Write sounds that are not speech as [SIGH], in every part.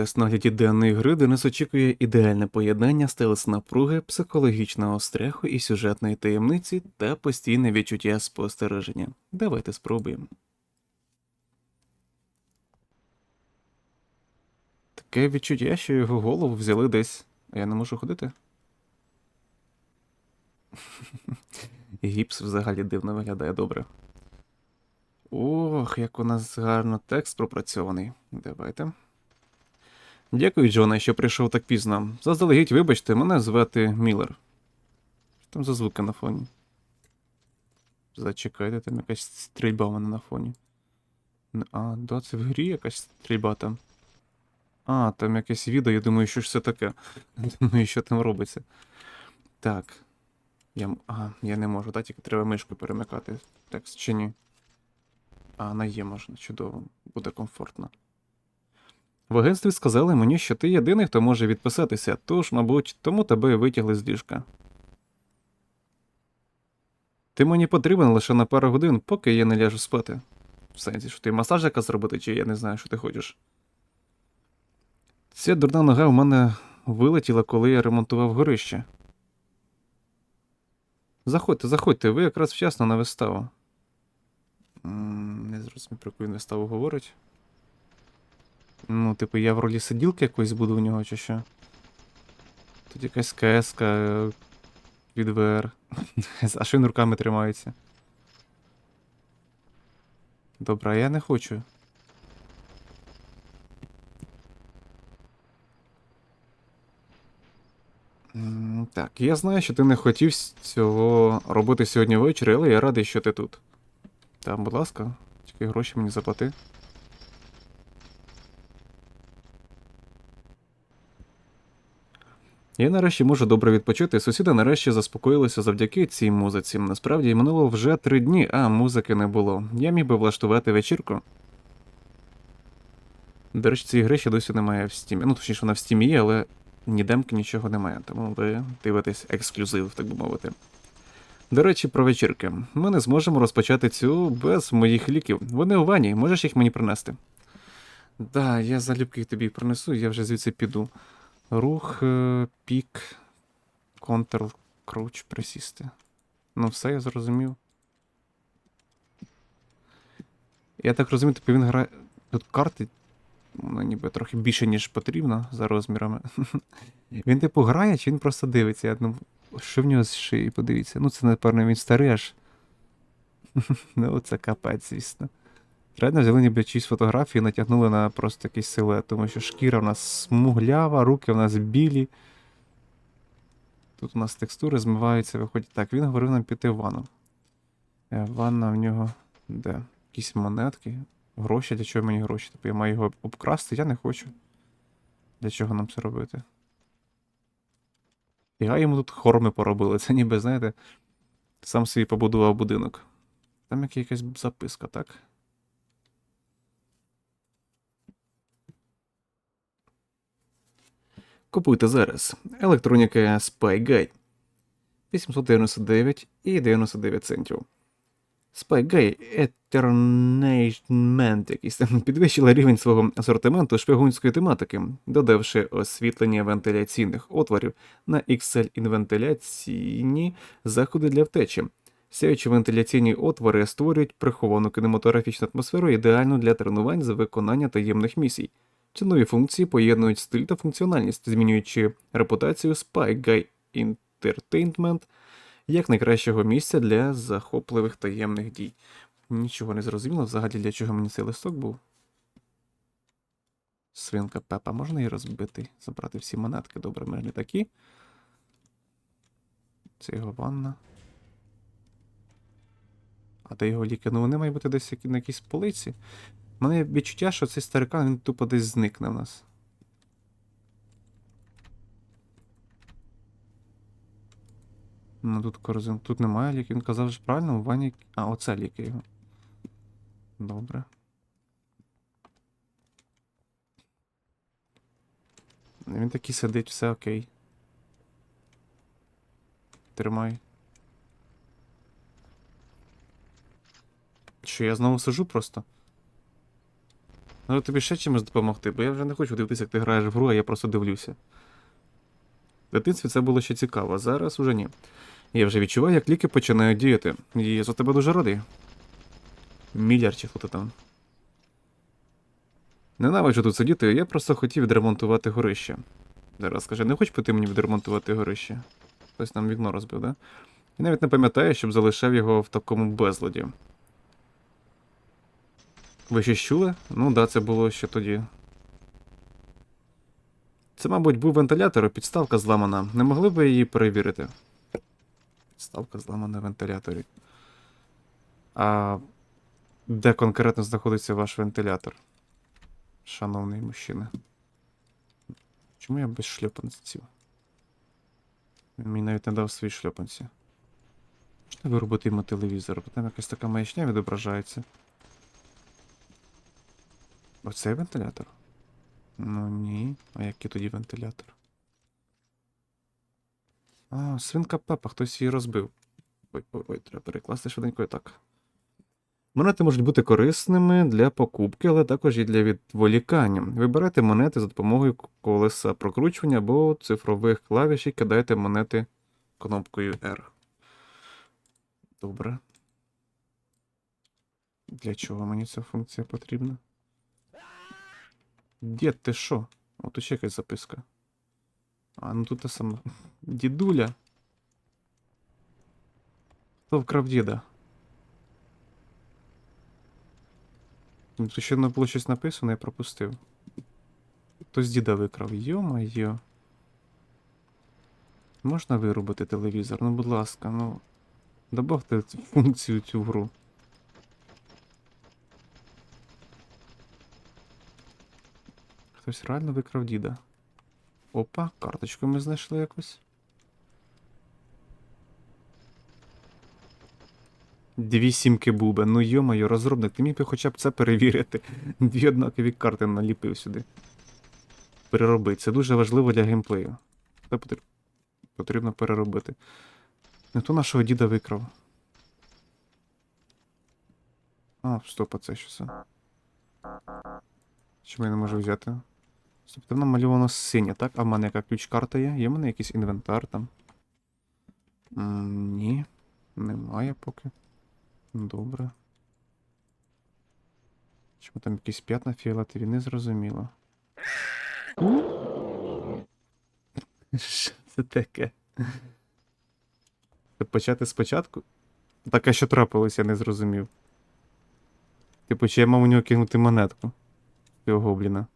Основі денної гри нас очікує ідеальне поєднання стелес напруги, психологічного страху і сюжетної таємниці та постійне відчуття спостереження. Давайте спробуємо. Таке відчуття, що його голову взяли десь. А я не можу ходити. [LAUGHS] Гіпс взагалі дивно виглядає добре. Ох, як у нас гарно текст пропрацьований. Давайте. Дякую, Джоне, що прийшов так пізно. Заздалегідь, вибачте, мене звати Міллер. Що там за звуки на фоні? Зачекайте, там якась стрільба в мене на фоні. А, да, це в грі якась стрільба там. А, там якесь відео, я думаю, що ж це таке. [LAUGHS] Думаю, що там робиться. Так. Я, ага, я не можу, так, тільки треба мишку перемикати. Текст чи ні? А, на є можна, чудово, буде комфортно. В агентстві сказали мені, що ти єдиний, хто може відписатися, тож, мабуть, тому тебе витягли з ліжка. Ти мені потрібен лише на пару годин, поки я не ляжу спати. В сенсі, що ти масаж яка зробити, чи я не знаю, що ти хочеш. Ця дурна нога в мене вилетіла, коли я ремонтував горище. Заходьте, заходьте, ви якраз вчасно на виставу. Не зрозумів, про яку він виставу говорить. Ну, типу, я в ролі сиділки якоїсь буду у нього, чи що. Тут якась КС від ВР. А що він руками тримається? Добре, а я не хочу. Так, я знаю, що ти не хотів цього робити сьогодні ввечері, але я радий, що ти тут. Там, будь ласка, тільки гроші мені заплати. Я нарешті можу добре відпочити. Сусіди нарешті заспокоїлися завдяки цій музиці. Насправді минуло вже три дні, а музики не було. Я міг би влаштувати вечірку. До речі, цієї гри ще досі немає в стімі. Ну, точніше, вона в стімі є, але ні демки, нічого немає, тому ви дивитесь ексклюзив, так би мовити. До речі, про вечірки. Ми не зможемо розпочати цю без моїх ліків. Вони у ванні, можеш їх мені принести? Да, я залюбки тобі принесу, я вже звідси піду. Рух, е, пік, контр, круч, присісти. Ну, все, я зрозумів. Я так розумію, типу він грає. Тут карти, ну, ніби трохи більше, ніж потрібно за розмірами. [LAUGHS] Він, типу, грає, чи він просто дивиться? Я думаю, що в нього з шиї, подивіться. Ну, це, напевно, він старий аж. [LAUGHS] Ну, це капець, звісно. Реально взяли ніби чиїсь фотографії і натягнули на просто якийсь силует, тому що шкіра в нас смуглява, руки в нас білі. Тут у нас текстури змиваються, виходять. Так, він говорив нам піти в ванну. Е, Ванна в нього де? Якісь монетки. Гроші, для чого мені гроші? Тобто я маю його обкрасти, я не хочу. Для чого нам це робити? Я йому тут хорми поробили. Це ніби, знаєте, сам собі побудував будинок. Там яка- якась записка, так? Купуйте зараз. Електроніка Spygate. 899 і 99 центів. Spygate Eternament якийсь підвищила рівень свого асортименту шпигунської тематики, додавши освітлення вентиляційних отворів на XL-інвентиляційні заходи для втечі. Сяючі вентиляційні отвори створюють приховану кінематографічну атмосферу ідеальну для тренувань з виконання таємних місій. Ці нові функції поєднують стиль та функціональність, змінюючи репутацію Spy Guy Entertainment як найкращого місця для захопливих таємних дій. Нічого не зрозуміло взагалі, для чого мені цей листок був. Свинка Пепа, можна її розбити? Забрати всі монетки, добре, ми ж не такі. Це його ванна. А де його ліки? Ну вони мають бути десь на якійсь полиці. У мене відчуття, що цей старикан він тупо десь зникне в нас. Ну тут корзин. Тут немає ліків. Він казав, що правильно, у ванні. А, оце ліки його. Добре. Він такий сидить, все окей. Тримай. Що я знову сижу просто? Але тобі ще чимось допомогти, бо я вже не хочу дивитися, як ти граєш в гру, а я просто дивлюся. В дитинстві це було ще цікаво, зараз уже ні. Я вже відчуваю, як ліки починають діяти. І я за тебе дуже радий. Міляр чи хто там. Ненавиджу тут сидіти, я просто хотів відремонтувати горище. Зараз скажи, не хочеш піти мені відремонтувати горище? Хтось нам вікно розбив, да? І навіть не пам'ятаю, щоб залишав його в такому безладі. Ви щось чули? Ну да, це було ще тоді. Це, мабуть, був вентилятор, а підставка зламана. Не могли б її перевірити? Підставка зламана в вентиляторі. А де конкретно знаходиться ваш вентилятор? Шановний мужчина. Чому я без шльопанців? Він мені навіть не дав свої шльопанці. Можна виробити йому телевізор, бо там якась така маячня відображається. Оцей вентилятор? Ну ні. А який тоді вентилятор? А, свинка Пепа, хтось її розбив. Ой, ой, ой, треба перекласти швиденько і так. Монети можуть бути корисними для покупки, але також і для відволікання. Вибирайте монети за допомогою колеса прокручування або цифрових клавіш і кидайте монети кнопкою R. Добре. Для чого мені ця функція потрібна? Дід, ти що? О, тут ще якась записка. А, ну тут та сама. [LAUGHS] Дідуля. Хто вкрав діда? Ну, Тут ще не було щось написано, я пропустив. Хтось діда викрав. Йо-майо. Можна вирубити телевізор? Ну, будь ласка, ну. Добавте функцію цю гру. Хтось реально викрав діда. Опа, карточку ми знайшли якось. Дві сімки бубе. Ну йо-моє, розробник, ти міг би хоча б це перевірити. [LAUGHS] Дві однакові карти наліпив сюди. Переробити. Це дуже важливо для геймплею. Це потрібно переробити. Не то нашого діда викрав. А, стоп, а це що це? Чому я не можу взяти? Там намальовано синє, так? А в мене яка ключ-карта є? Є в мене якийсь інвентар там? Ні, немає поки. Добре. Чому там якісь п'ятна фіолетові, не зрозуміло. Що це таке? Це почати спочатку? Так, а що трапилось, я не зрозумів. Типу, чи я мав у нього кинути монетку? Цього гобліна.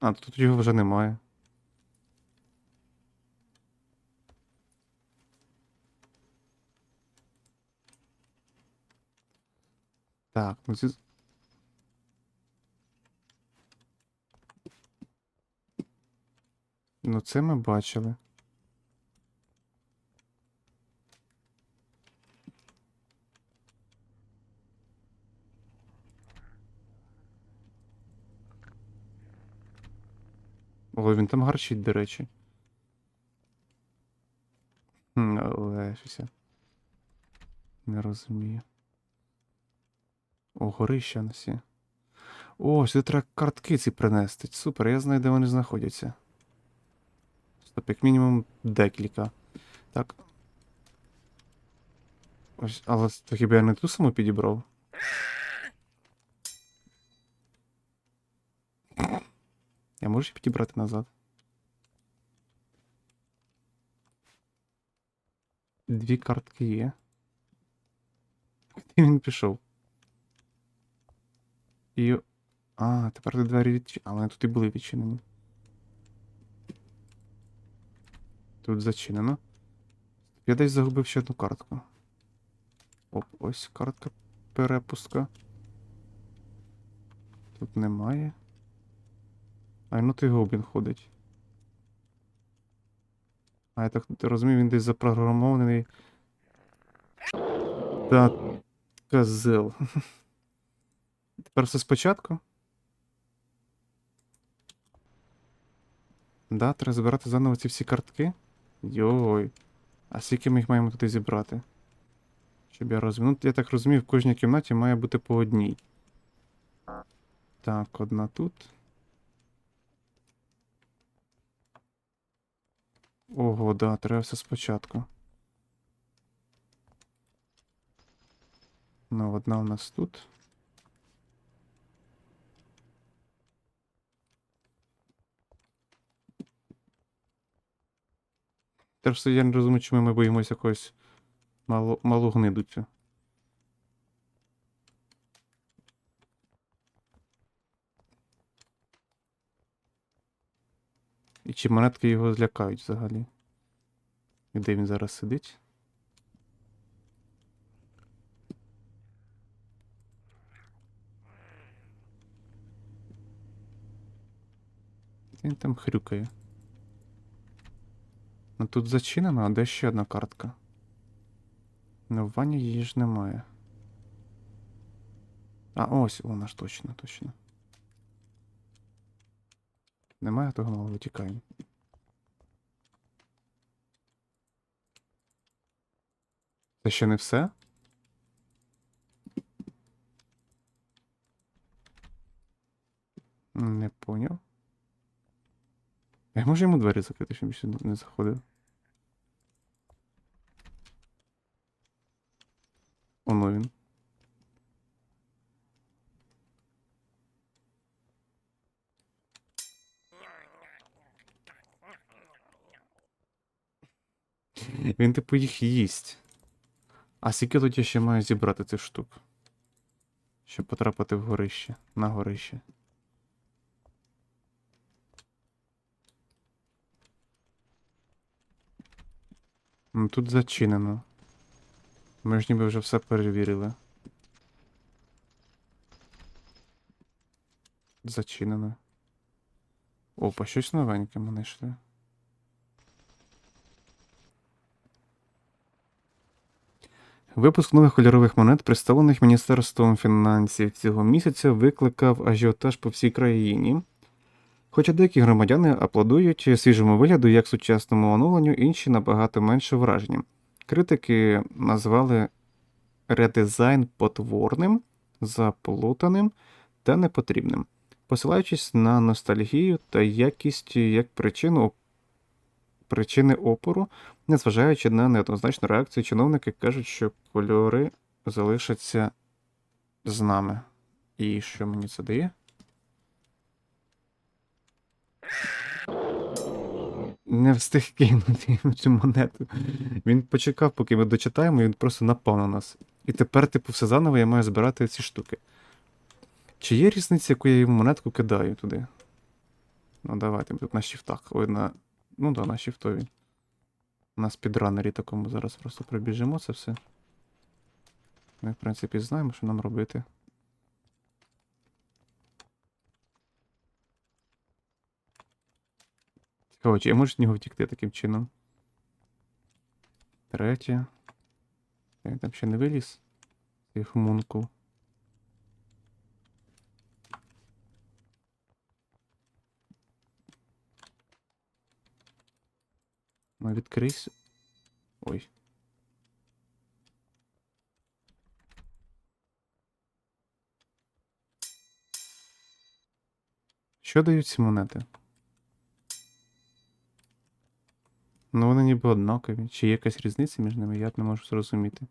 А, тут його вже немає. Так, ну ці... Ну це ми бачили. Ой, він там гарчить, до речі. Але щось не розумію. О, горище на сі. О, сюди треба картки ці принести. Супер, я знаю, де вони знаходяться. Стоп, як мінімум декілька. Так. Ось, але хіба я не ту саму підібрав? Я можу її підібрати назад? Дві картки є. Куди він пішов? І. А, тепер тут двері відчинені. А вони тут і були відчинені. Тут зачинено. Я десь загубив ще одну картку. Оп, ось картка перепустка. Тут немає. А ну ти гоблін ходить. А я так розумію, він десь запрограмований. Та козел. [LAUGHS] Тепер все спочатку. Да, треба збирати заново ці всі картки. Йой. А скільки ми їх маємо туди зібрати? Щоб я розумів. Ну, я так розумію, в кожній кімнаті має бути по одній. Так, одна тут. Ого, да, треба все спочатку. Ну, одна у нас тут. Теж я не розумію, чому ми боїмося якогось малу, малу гниду цю. І чи монетки його злякають взагалі? І де він зараз сидить? Він там хрюкає. Ну тут зачинено, а де ще одна картка? Ну, в ванні її ж немає. А, ось, вона ж точно, точно. Немає того малого, тікаємо. Це ще не все? Не поняв. Я можу йому двері закрити, щоб він не заходив. Оно він. Він типу їх їсть. А скільки тут я ще маю зібрати цих штук? Щоб потрапити в горище. На горище. Ну тут зачинено. Ми ж ніби вже все перевірили. Зачинено. Опа, щось новеньке ми знайшли. Випуск нових кольорових монет, представлених Міністерством фінансів цього місяця, викликав ажіотаж по всій країні. Хоча деякі громадяни аплодують свіжому вигляду як сучасному оновленню, інші набагато менше вражені. Критики назвали редизайн потворним, заплутаним та непотрібним, посилаючись на ностальгію та якість як причину причини опору, незважаючи на неоднозначну реакцію, чиновники кажуть, що кольори залишаться з нами. І що мені це дає? Не встиг кинути цю монету. Він почекав, поки ми дочитаємо, і він просто напав на нас. І тепер, типу, все заново я маю збирати ці штуки. Чи є різниця, яку я йому монетку кидаю туди? Ну, давайте тут на шіфтах. Ой, на. Ну да, на шіфтові. На спідранері такому зараз просто пробіжимо це все. Ми, в принципі, знаємо, що нам робити. Цікаво, чи я можу з нього втікти таким чином? Третє. Я там ще не виліз. Цей хмункул. Ну, відкрийся. Ой. Що дають ці монети? Ну, вони ніби однакові. Чи є якась різниця між ними, я не можу зрозуміти.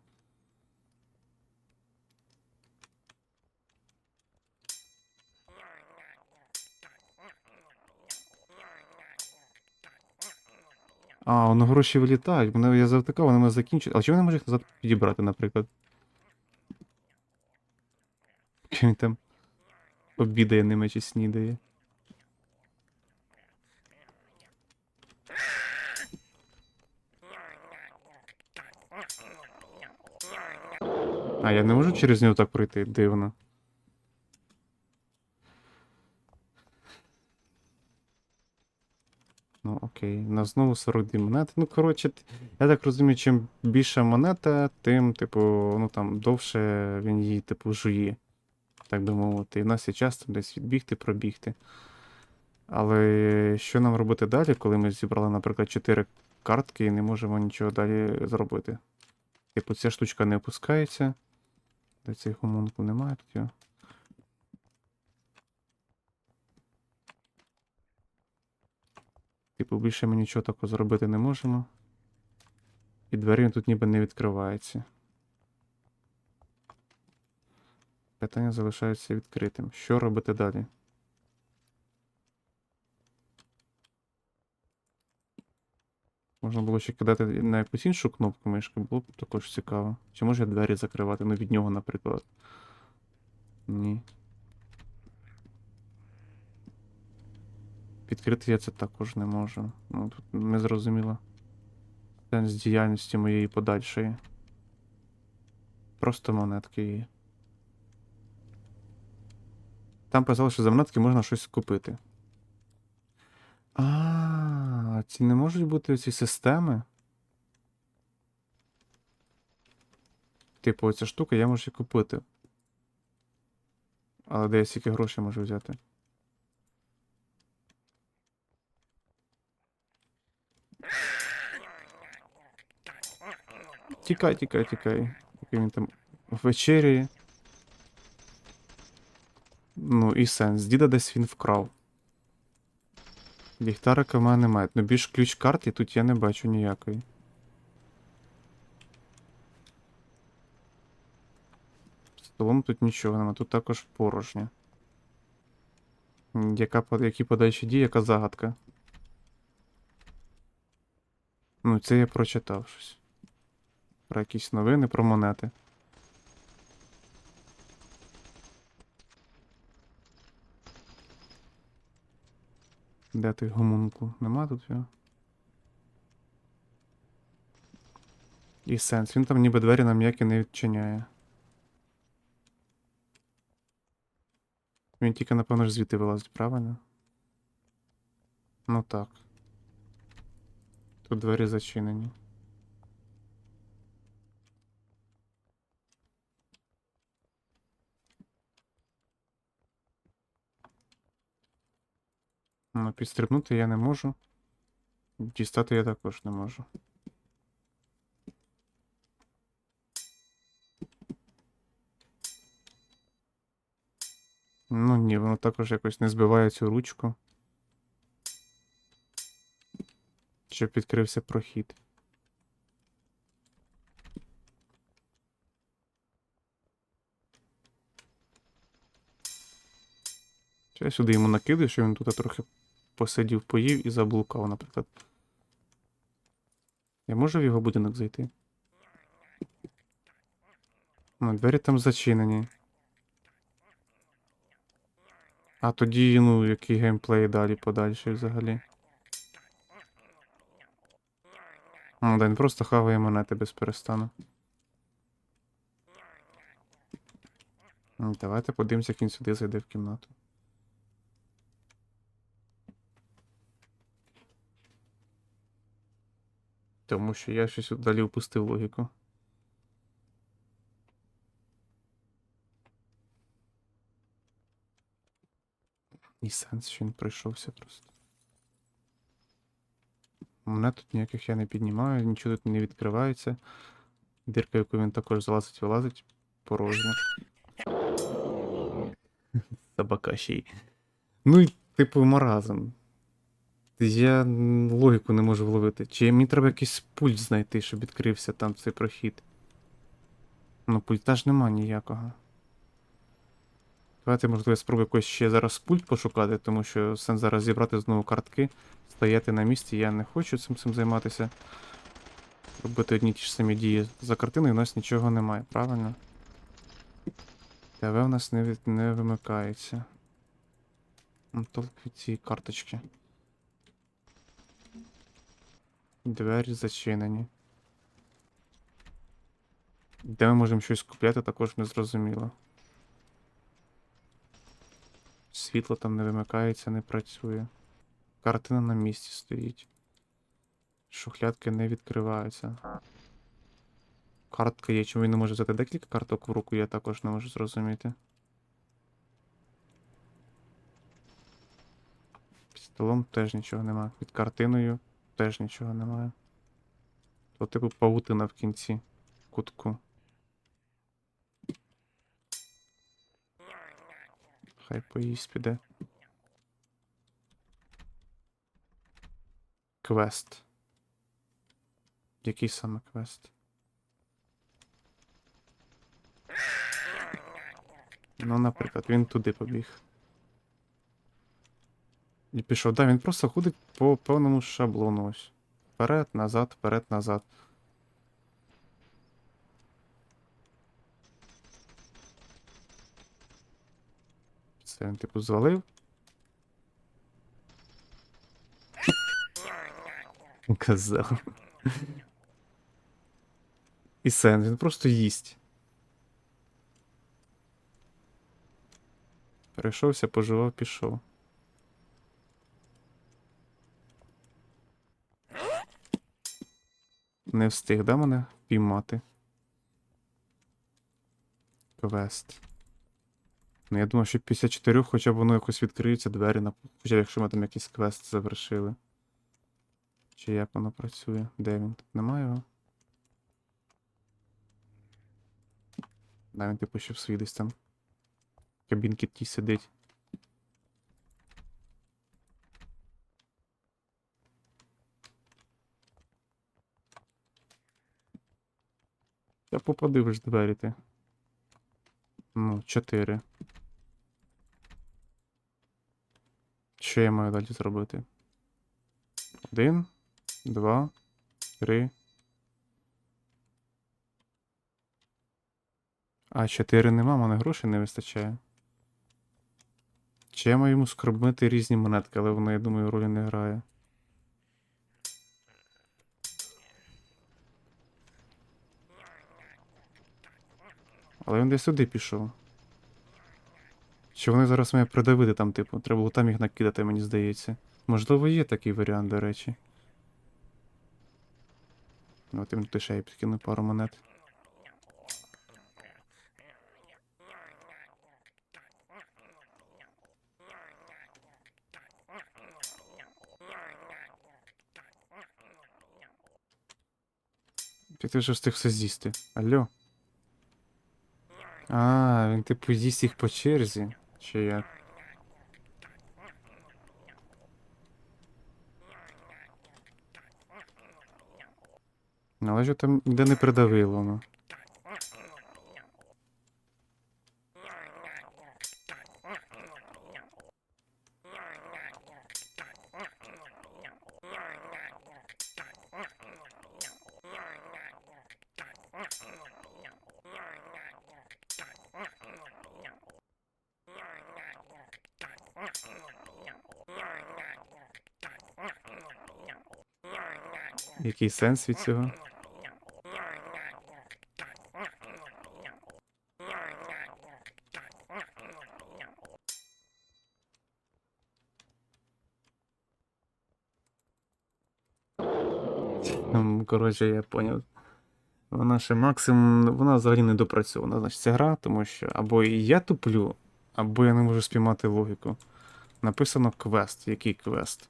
А, воно гроші вилітають. Мене я завтикав, вони мене закінчують. А чому не можу їх назад підібрати, наприклад? Чи він там обідає ними чи снідає? А, я не можу через нього так пройти, дивно. Ну, окей, у нас знову 42 монети. Ну, коротше, я так розумію, чим більша монета, тим, типу, ну там довше він її, типу, жує. Так би мовити. І в нас є час там десь відбігти, пробігти. Але що нам робити далі, коли ми зібрали, наприклад, 4 картки і не можемо нічого далі зробити? Типу, ця штучка не опускається. Де цей гомункул немає тут Типу, більше ми нічого такого зробити не можемо. І двері тут ніби не відкриваються. Питання залишається відкритим. Що робити далі? Можна було ще кидати на якусь іншу кнопку мишки, було б також цікаво. Чи може я двері закривати? Ну, від нього, наприклад. Ні. Відкрити я це також не можу. Ну, тут не зрозуміло. Сенс діяльності моєї подальшої. Просто монетки є. Там писало, що за монетки можна щось купити. А, ці не можуть бути ці системи. Типу, оця штука я можу її купити. Але де я стільки грошей можу взяти? Тікай, тікай, тікай. Поки він там вечеряє. Ну і сенс. Діда десь він вкрав. Ліхтарика в мене немає. Ну більш ключ карти тут я не бачу ніякої. Столом тут нічого немає, тут також порожньо. Яка, які подальші дії, яка загадка? Ну, це я прочитав щось. Про якісь новини, про монети. Де той гомункул? Нема тут його? І сенс. Він там ніби двері нам ніякі не відчиняє. Він тільки, напевно, ж звідти вилазить, правильно? Ну так. Тут двері зачинені. Ну, підстрибнути я не можу. Дістати я також не можу. Ну ні, воно також якось не збиває цю ручку. Щоб відкрився прохід. Чи я сюди йому накидаю, що він тут трохи посидів, поїв і заблукав, наприклад. Я можу в його будинок зайти? Ну, двері там зачинені. А тоді, ну, який геймплей далі подальший взагалі. Ну, да, він просто хаває монети без перестану. Ну, Давайте подивимося, як він сюди зайде в кімнату. Тому що я щось далі впустив логіку. І сенс, що він пройшовся просто. Мене тут ніяких я не піднімаю, нічого тут не відкривається. Дирка, яку він також залазить, вилазить, порожня. [LAUGHS] Собака ще й. Ну і типу маразм. Я логіку не можу вловити. Чи мені треба якийсь пульт знайти, щоб відкрився там цей прохід? Ну, пульта ж нема ніякого. Давайте, можливо, я спробую якось ще зараз пульт пошукати, тому що сенс зараз зібрати знову картки, стояти на місці, я не хочу цим цим займатися. Робити одні ті ж самі дії за картиною, у нас нічого немає, правильно? ТВ у нас не, від... не вимикається. Ну, Толк від цієї карточки. Двері зачинені. Де ми можемо щось купляти, також не зрозуміло. Світло там не вимикається, не працює. Картина на місці стоїть. Шухлядки не відкриваються. Картка є, чому він не може взяти декілька карток в руку, я також не можу зрозуміти. Під столом теж нічого немає. Під картиною теж нічого немає. То типу павутина в кінці. кутку. Хай поїсть піде. Квест. Який саме квест? Ну, наприклад, він туди побіг. І пішов. Да, він просто ходить по певному шаблону ось. Вперед, назад, вперед, назад. Це він, типу, звалив. Казав. І сен, він просто їсть. Перейшовся, поживав, пішов. Не встиг, да, мене піймати? Квест. Ну, я думав, що після 4 хоча б воно якось відкриється двері, на... хоча якщо ми там якийсь квест завершили. Чи як воно працює? Де він? Немає його? Да, він типу ще в десь там. Кабінки ті сидить. Я попади ж двері ти. Ну, 4. Що я маю далі зробити? Один, два, три. А, 4 нема, мене грошей не вистачає. Чи я маю йому скорбнити різні монетки, але воно, я думаю, ролі не грає. Але він десь сюди пішов. Чи вони зараз мають придавити там, типу, треба було там їх накидати, мені здається. Можливо, є такий варіант, до речі. Ну, він тут ще я підкину пару монет. Ти ти вже встиг все з'їсти. Алло? А, він типу їсть їх по черзі. Чи як? Але ж там ніде не придавило, ну. Який сенс від цього? Ну, Коротше, я поняв. Вона ще максимум. Вона взагалі не допрацьована. Значить, ця гра, тому що або я туплю, або я не можу спіймати логіку. Написано квест. Який квест?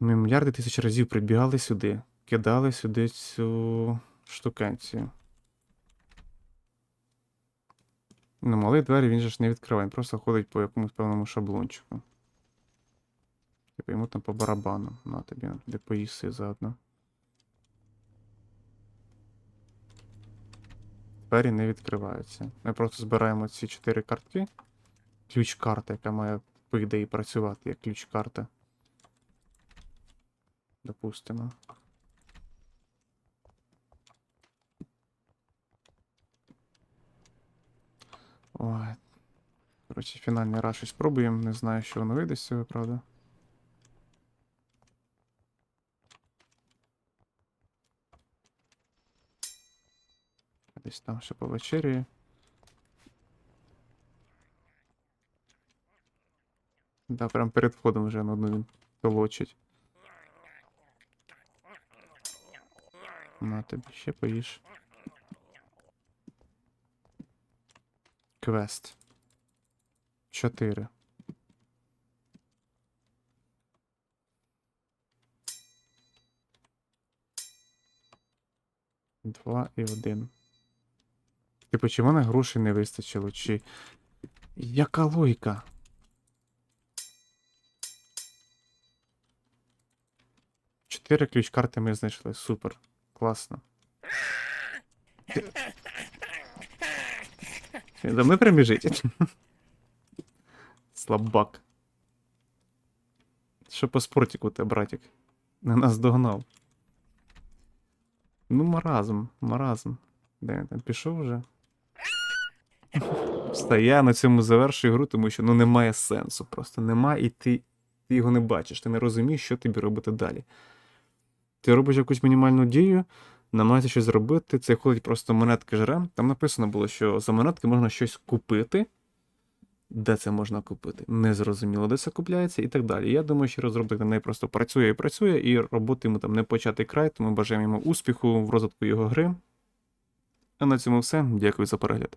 Ми мільярди тисяч разів прибігали сюди, кидали сюди цю штукенцію. Ну, малий двері він же ж не відкриває, просто ходить по якомусь певному шаблончику. Типу йому там по барабану. На тобі, де поїси заодно. Двері не відкриваються. Ми просто збираємо ці чотири картки. Ключ-карта, яка має, по ідеї, працювати як ключ-карта. Допустимо. Ой. Коротше, фінальний раз щось пробуємо. Не знаю, що воно вийде з цього, правда. Десь там ще повечеряє. Да, прям перед входом вже на одну він толочить. На тобі ще поїж. Квест. Чотири. Два і один. Типу, чи мене грошей не вистачило, чи. Яка логіка? Чотири ключ-карти ми знайшли. Супер. Класно. Він за мною приміжить. Слабак. Що по спортику те, братик? Не нас догнав. Ну, маразм, маразм. Де він там пішов вже? Все, я на цьому завершую гру, тому що ну немає сенсу. Просто немає, і ти, ти його не бачиш, ти не розумієш, що тобі робити далі. Ти робиш якусь мінімальну дію, намагаєшся щось зробити, це ходить просто монетки жре. Там написано було, що за монетки можна щось купити. Де це можна купити? Незрозуміло, де це купляється і так далі. Я думаю, що розробник на неї просто працює і працює, і роботи йому там не початий край, тому бажаємо йому успіху в розвитку його гри. А на цьому все. Дякую за перегляд.